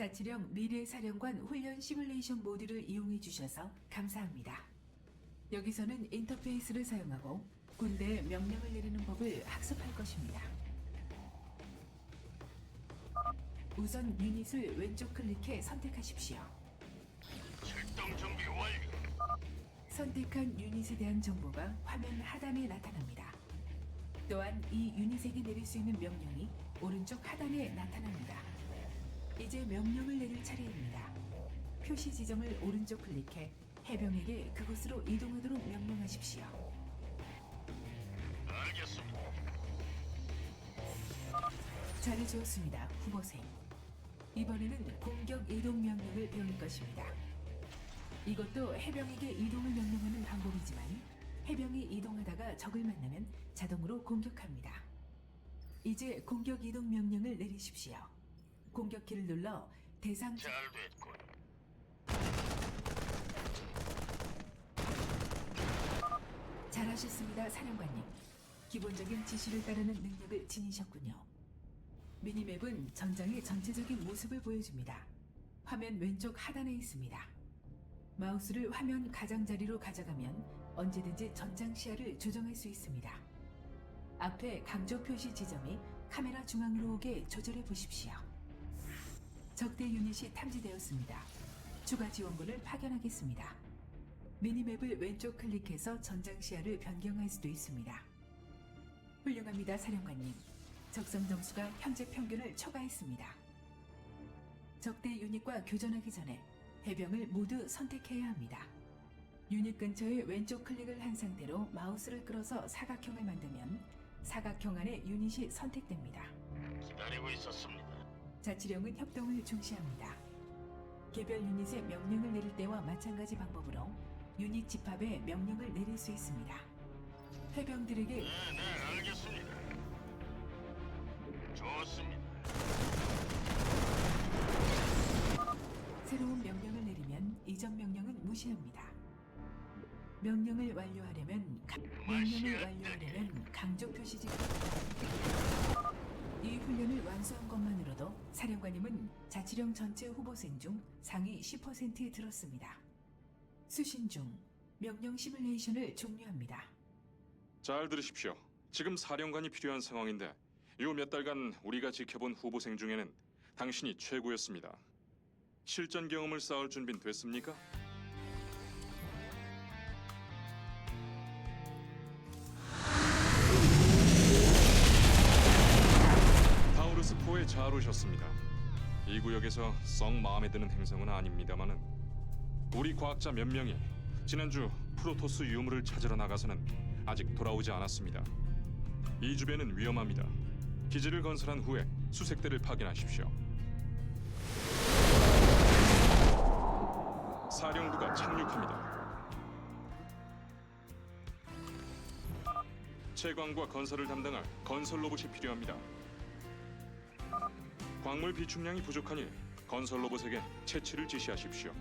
자치령 미래사령관 훈련 시뮬레이션 모듈을 이용해 주셔서 감사합니다. 여기서는 인터페이스를 사용하고 군대에 명령을 내리는 법을 학습할 것입니다. 우선 유닛을 왼쪽 클릭해 선택하십시오. 출동 준비 완료. 선택한 유닛에 대한 정보가 화면 하단에 나타납니다. 또한 이 유닛에게 내릴 수 있는 명령이 오른쪽 하단에 나타납니다. 이제 명령을 내릴 차례입니다. 표시 지점을 오른쪽 클릭해 해병에게 그곳으로 이동하도록 명령하십시오. 알겠습니다. 잘해주었습니다, 후보생. 이번에는 공격 이동 명령을 배울 것입니다. 이것도 해병에게 이동을 명령하는 방법이지만 해병이 이동하다가 적을 만나면 자동으로 공격합니다. 이제 공격 이동 명령을 내리십시오. 공격키를 눌러 대상 잘 됐군. 잘하셨습니다, 사령관님. 기본적인 지시를 따르는 능력을 지니셨군요. 미니맵은 전장의 전체적인 모습을 보여줍니다. 화면 왼쪽 하단에 있습니다. 마우스를 화면 가장자리로 가져가면 언제든지 전장 시야를 조정할 수 있습니다. 앞에 강조 표시 지점이 카메라 중앙으로 오게 조절해 보십시오. 적대 유닛이 탐지되었습니다. 추가 지원군을 파견하겠습니다. 미니맵을 왼쪽 클릭해서 전장 시야를 변경할 수도 있습니다. 훌륭합니다, 사령관님. 적성 점수가 현재 평균을 초과했습니다. 적대 유닛과 교전하기 전에 해병을 모두 선택해야 합니다. 유닛 근처에 왼쪽 클릭을 한 상태로 마우스를 끌어서 사각형을 만들면 사각형 안에 유닛이 선택됩니다. 기다리고 있었습니다. 자치령은 협동을 중시합니다. 개별 유닛의 명령을 내릴 때와 마찬가지 방법으로 유닛 집합에 명령을 내릴 수 있습니다. 해병들에게 네, 네, 알겠습니다. 좋습니다. 새로운 명령을 내리면 이전 명령은 무시합니다. 명령을 완료하려면 가- 명령을 완료하려면 강조 표시지 이 훈련을 완수한 것만으로도 사령관님은 자치령 전체 후보생 중 상위 10%에 들었습니다. 수신 중 명령 시뮬레이션을 종료합니다. 잘 들으십시오. 지금 사령관이 필요한 상황인데 요 몇 달간 우리가 지켜본 후보생 중에는 당신이 최고였습니다. 실전 경험을 쌓을 준비는 됐습니까? 잘 오셨습니다. 이 구역에서 썩 마음에 드는 행성은 아닙니다만은 우리 과학자 몇 명이 지난주 프로토스 유물을 찾으러 나가서는 아직 돌아오지 않았습니다. 이 주변은 위험합니다. 기지를 건설한 후에 수색대를 파견하십시오. 사령부가 착륙합니다. 채광과 건설을 담당할 건설 로봇이 필요합니다. 광물 비축량이 부족하니 건설 로봇에게 채취를 지시하십시오.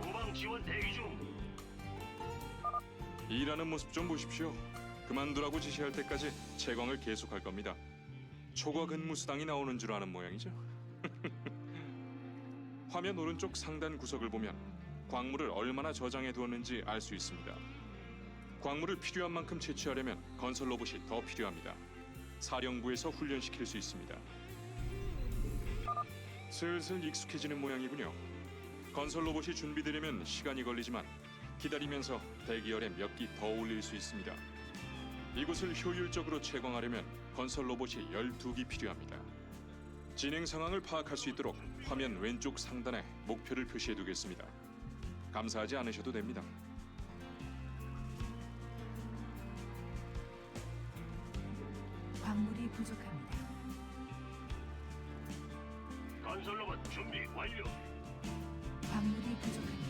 후방 지원 대기 중. 일하는 모습 좀 보십시오. 그만두라고 지시할 때까지 채광을 계속할 겁니다. 초과 근무 수당이 나오는 줄 아는 모양이죠. 화면 오른쪽 상단 구석을 보면 광물을 얼마나 저장해 두었는지 알 수 있습니다. 광물을 필요한 만큼 채취하려면 건설 로봇이 더 필요합니다. 사령부에서 훈련시킬 수 있습니다. 슬슬 익숙해지는 모양이군요. 건설 로봇이 준비되려면 시간이 걸리지만 기다리면서 대기열에 몇 기 더 올릴 수 있습니다. 이곳을 효율적으로 채광하려면 건설 로봇이 12기 필요합니다. 진행 상황을 파악할 수 있도록 화면 왼쪽 상단에 목표를 표시해 두겠습니다. 감사하지 않으셔도 됩니다. 부족합니다. 건설 로봇 준비 완료. 광물이 부족합니다.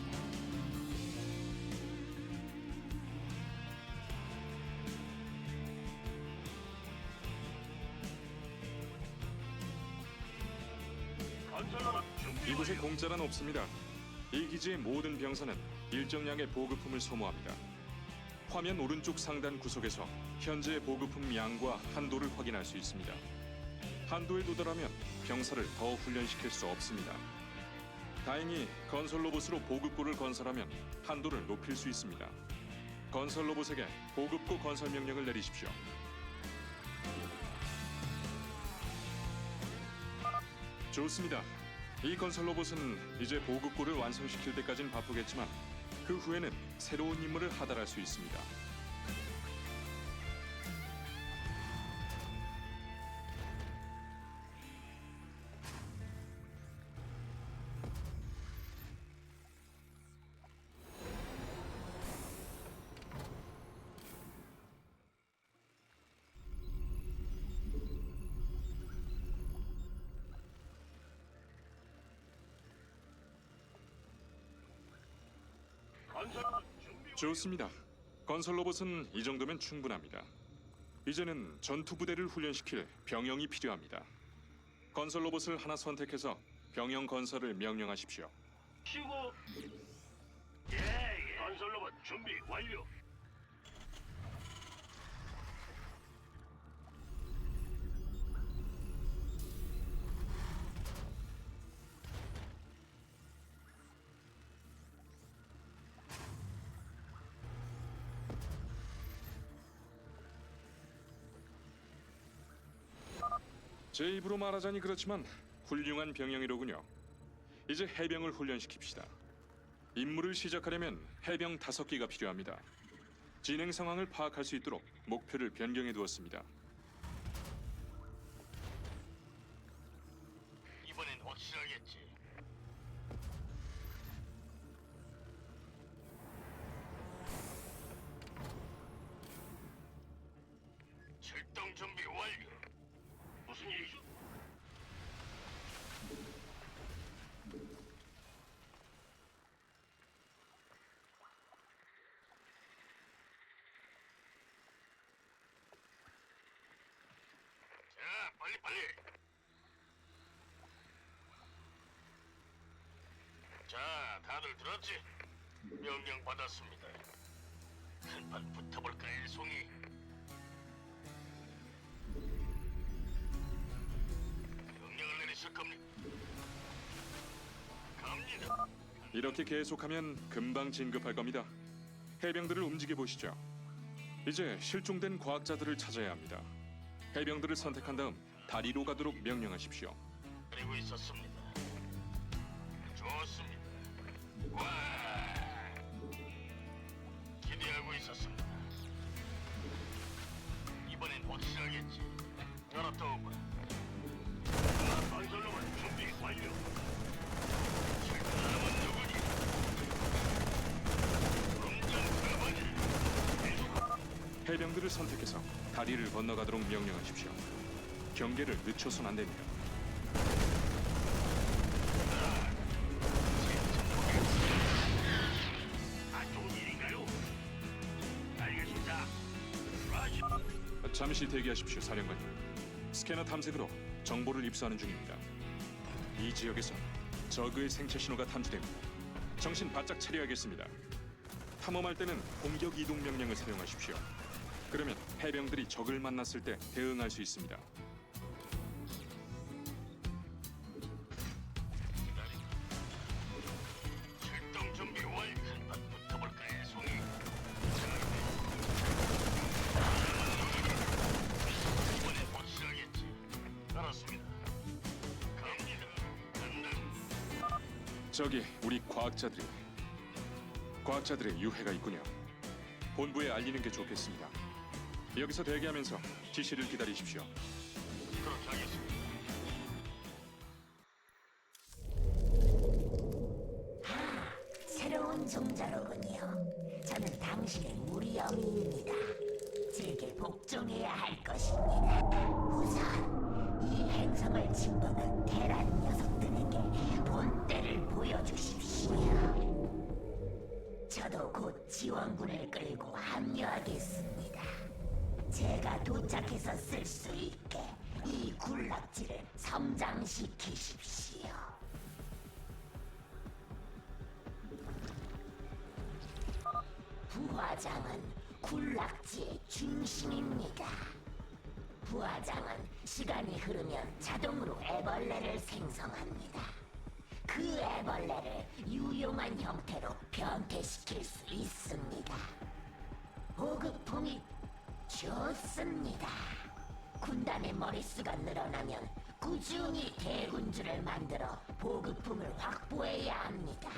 건설 로봇 준비 이곳에 완료. 공짜란 없습니다. 이 기지의 모든 병사는 일정량의 보급품을 소모합니다. 화면 오른쪽 상단 구석에서 현재 보급품 양과 한도를 확인할 수 있습니다. 한도에 도달하면 병사를 더 훈련시킬 수 없습니다. 다행히 건설 로봇으로 보급고를 건설하면 한도를 높일 수 있습니다. 건설 로봇에게 보급고 건설 명령을 내리십시오. 좋습니다. 이 건설 로봇은 이제 보급고를 완성시킬 때까진 바쁘겠지만 그 후에는 새로운 임무를 하달할 수 있습니다. 좋습니다. 건설 로봇은 이 정도면 충분합니다. 이제는 전투 부대를 훈련시킬 병영이 필요합니다. 건설 로봇을 하나 선택해서 병영 건설을 명령하십시오. 치고. 예, 예. 건설 로봇 준비 완료. 제 입으로 말하자니 그렇지만 훌륭한 병영이로군요. 이제 해병을 훈련시킵시다. 임무를 시작하려면 해병 다섯 기가 필요합니다. 진행 상황을 파악할 수 있도록 목표를 변경해 두었습니다. 이번엔 확실하겠지. 출동 준비 완료. 무슨 일이죠? 자, 빨리 빨리. 자, 다 들 들었지? 명령 받았습니다. 한판 붙어볼까, 일송이? 명령을 내리실 겁니까? 갑니다. 이렇게 계속하면 금방 진급할 겁니다. 해병들을 움직여 보시죠. 이제 실종된 과학자들을 찾아야 합니다. 해병들을 선택한 다음 다리로 가도록 명령하십시오. 그리고 있었습니다. 해병들을 선택해서 다리를 건너가도록 명령하십시오. 경계를 늦춰선 안 됩니다. 잠시 대기하십시오, 사령관님. 스캐너 탐색으로 정보를 입수하는 중입니다. 이 지역에서 적의 생체 신호가 탐지됩니다. 정신 바짝 차려야겠습니다. 탐험할 때는 공격 이동 명령을 사용하십시오. 그러면 해병들이 적을 만났을 때 대응할 수 있습니다. 과학자들의 유해가 있군요. 본부에 알리는 게 좋겠습니다. 여기서 대기하면서 지시를 기다리십시오. 그렇게 하겠습니다. 새로운 종자로군요. 저는 당신의 무리엄입니다. 제게 복종해야 할 것입니다. 우선 이 행성을 침범한 테란 녀석들에게 본때를 보여주십시오. 저도 곧 지원군을 끌고 합류하겠습니다. 제가 도착해서 쓸 수 있게 이 군락지를 성장시키십시오. 부화장은 군락지의 중심입니다. 부화장은 시간이 흐르면 자동으로 애벌레를 생성합니다. 그 애벌레를 유용한 형태로 변태시킬 수 있습니다. 보급품이 좋습니다. 군단의 머릿수가 늘어나면 꾸준히 대군주를 만들어 보급품을 확보해야 합니다.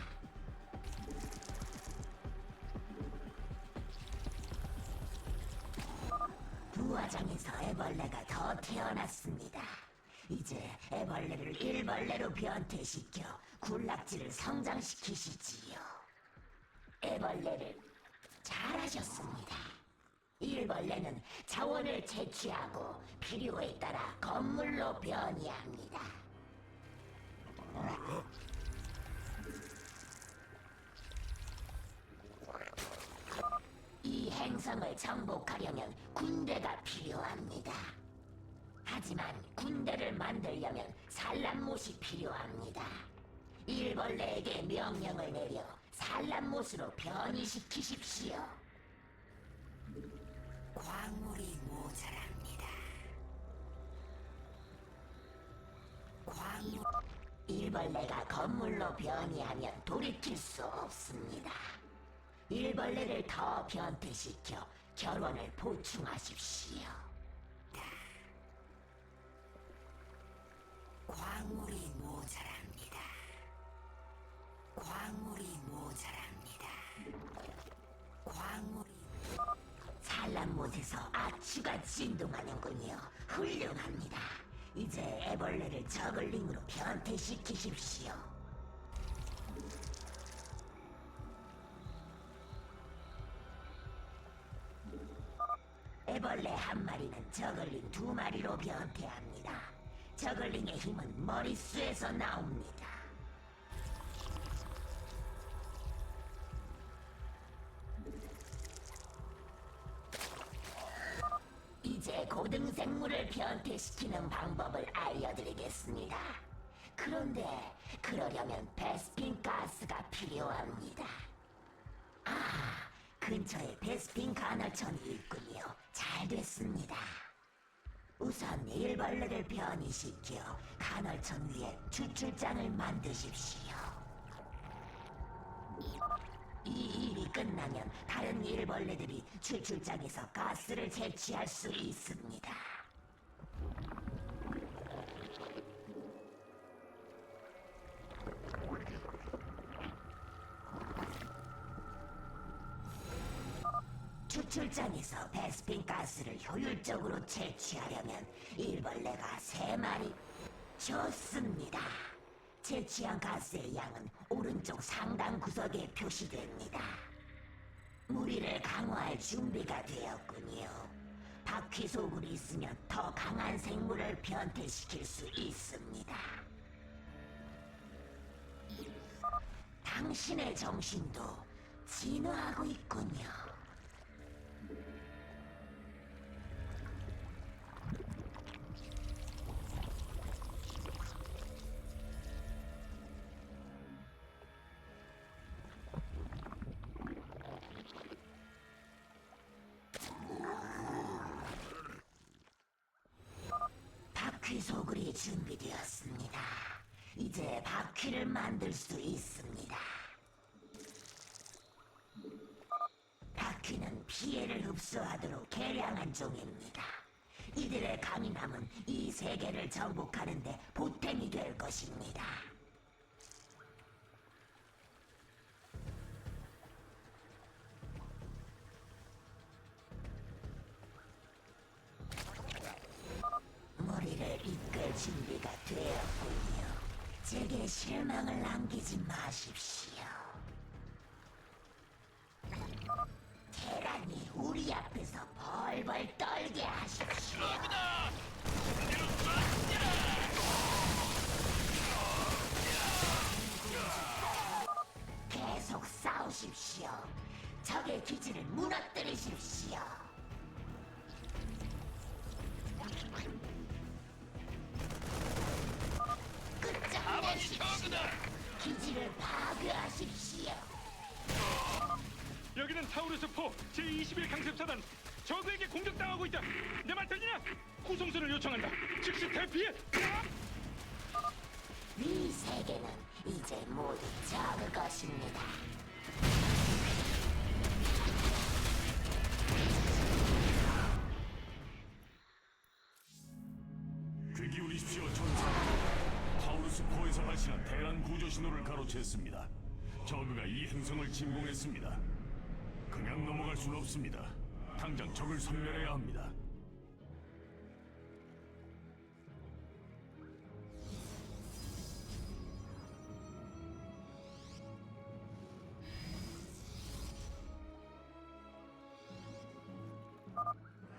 부화장에서 애벌레가 더 태어났습니다. 이제 애벌레를 일벌레로 변태시켜 군락지를 성장시키시지요. 애벌레를 잘하셨습니다. 일벌레는 자원을 채취하고 필요에 따라 건물로 변이합니다. 이 행성을 정복하려면 군대가 필요합니다. 하지만 군대를 만들려면 산란못이 필요합니다. 일벌레에게 명령을 내려 산란못으로 변이시키십시오. 광물이 모자랍니다. 광물... 일벌레가 건물로 변이하면 돌이킬 수 없습니다. 일벌레를 더 변태시켜 결혼을 보충하십시오. 광물이 모자랍니다. 광물이 모자랍니다. 광물이 산란못에서 아추가 진동하는군요. 훌륭합니다. 이제 애벌레를 저글링으로 변태시키십시오. 애벌레 한 마리는 저글링 두 마리로 변태합니다. 저글링의 힘은 머릿수에서 나옵니다. 이제 고등 생물을 변태시키는 방법을 알려드리겠습니다. 그런데 그러려면 베스핀 가스가 필요합니다. 아, 근처에 베스핀 간헐천이 있군요. 잘 됐습니다. 우선 일벌레를 변이시켜 간헐천 위에 추출장을 만드십시오. 이 일이 끝나면 다른 일벌레들이 추출장에서 가스를 채취할 수 있습니다. 추출장에서 베스핀 가스를 효율적으로 채취하려면 일벌레가 세 마리 좋습니다. 채취한 가스의 양은 오른쪽 상단 구석에 표시됩니다. 무리를 강화할 준비가 되었군요. 바퀴 속으로 있으면 더 강한 생물을 변태시킬 수 있습니다. 당신의 정신도 진화하고 있군요. 흡수하도록 개량한 종입니다. 이들의 강인함은 이 세계를 정복하는데 보탬이 될 것입니다. 머리를 이끌 준비가 되었군요. 제게 실망을 남기지 마십시오. 테란이 우리 앞에서 벌벌 떨게 하십시오. 계속 싸우십시오. 적의 기지를 무너뜨리십시오. 끝장내십시오. 기지를 파괴하십시오. 타우루스 포 제21 강습사단 적에게 공격당하고 있다. 내 말 들리냐? 구성선을 요청한다. 즉시 대피해. 이 세계는 이제 모두 저그 것입니다. 귀 기울이십시오, 전사. 타우루스 포에서 발신한 대란 구조 신호를 가로챘습니다. 저그가 이 행성을 침공했습니다. 그냥 넘어갈 순 없습니다. 당장 적을 섬멸해야 합니다.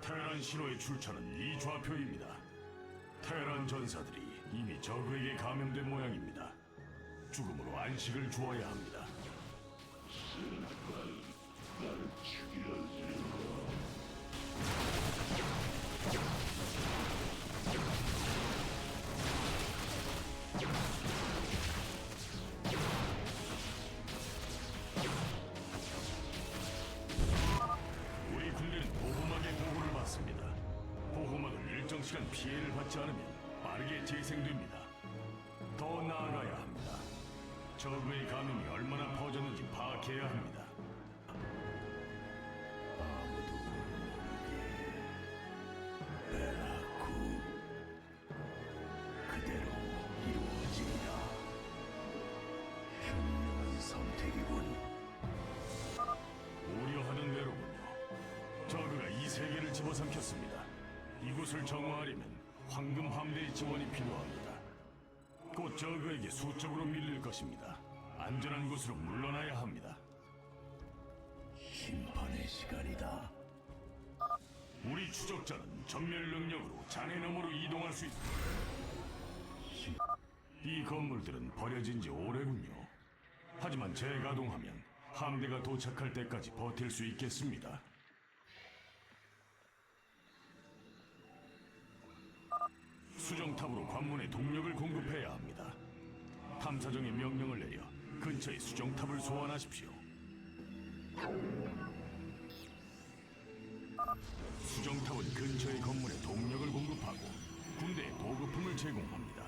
테란 신호의 출처는 이 좌표입니다. 테란 전사들이 이미 저그에게 감염된 모양입니다. 죽음으로 안식을 주어야 합니다. 우리 군대는 보호막의 보호를 받습니다. 보호막은 일정 시간 피해를 받지 않으면 빠르게 재생됩니다. 더 나아가야 합니다. 적의 감염이 얼마나 퍼졌는지 파악해야 합니다. 집어삼켰습니다. 이곳을 정화하려면 황금 함대의 지원이 필요합니다. 곧 저그에게 수적으로 밀릴 것입니다. 안전한 곳으로 물러나야 합니다. 심판의 시간이다. 우리 추적자는 전멸 능력으로 잔해 너머로 이동할 수 있습니다. 이 건물들은 버려진 지 오래군요. 하지만 재가동하면 함대가 도착할 때까지 버틸 수 있겠습니다. 수정탑으로 관문에 동력을 공급해야 합니다. 탐사정의 명령을 내려 근처에 수정탑을 소환하십시오. 수정탑은 근처의 건물에 동력을 공급하고 군대에 보급품을 제공합니다.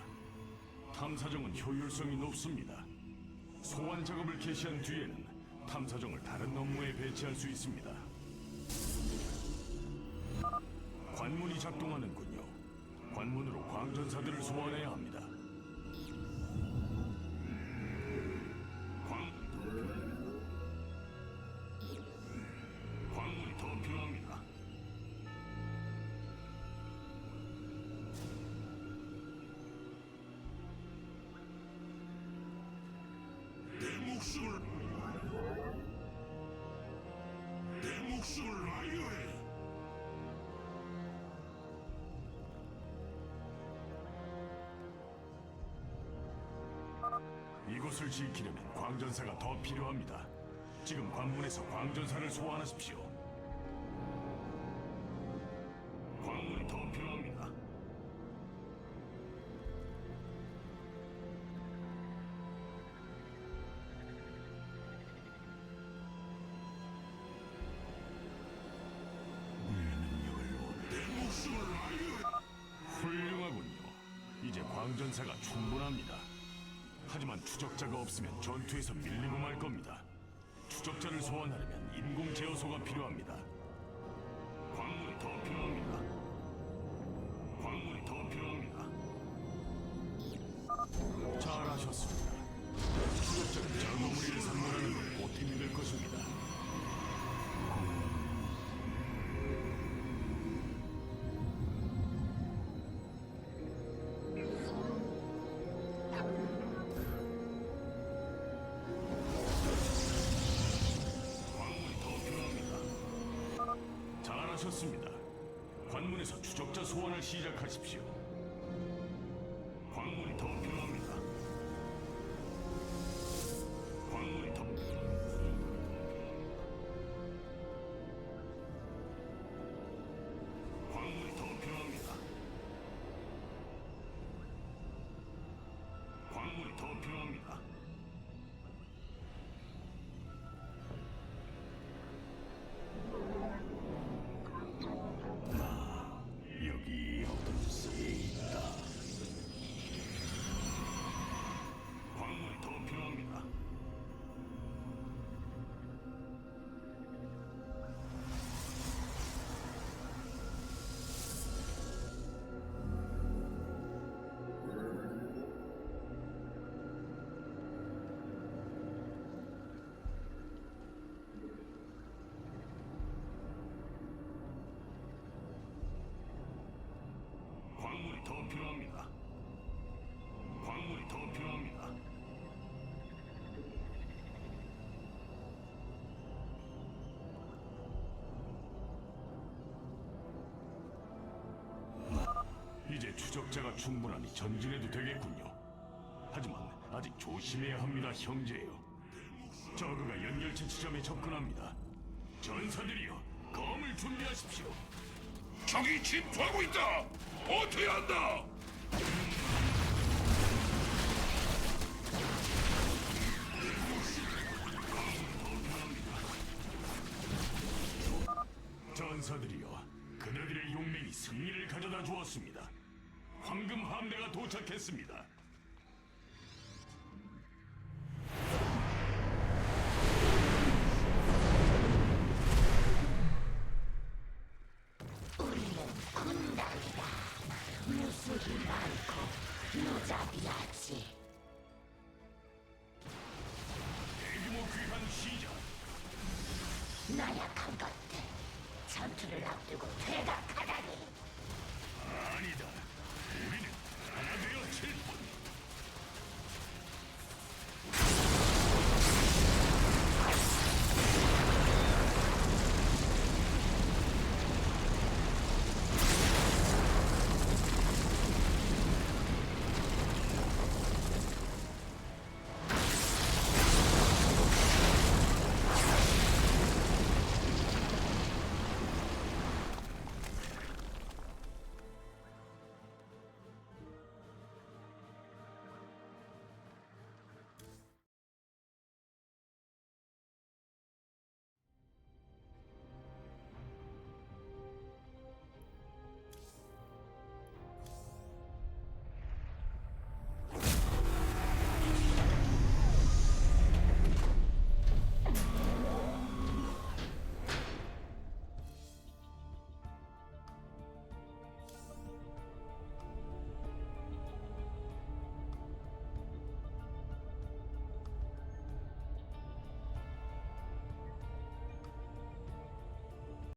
탐사정은 효율성이 높습니다. 소환 작업을 개시한 뒤에는 탐사정을 다른 업무에 배치할 수 있습니다. 관문이 작동하는군요. 관문으로 광전사들을 소환해야 합니다. 이곳을 지키려면 광전사가 더 필요합니다. 지금 관문에서 광전사를 소환하십시오. 광물이 더 필요합니다. 내 목숨을 훌륭하군요. 이제 광전사가 충분합니다. 하지만 추적자가 없으면 전투에서 밀리고 말 겁니다. 추적자를 소환하려면 인공 제어소가 필요합니다. 잘하셨습니다. 관문에서 추적자 소환을 시작하십시오. 추적자가 충분하니 전진해도 되겠군요. 하지만 아직 조심해야 합니다, 형제요. 저그가 연결체 지점에 접근합니다. 전사들이여, 검을 준비하십시오. 적이 침투하고 있다. 버텨야 한다. 도착했습니다. 우리는 군단이다. 무수히 많고 무자비하지.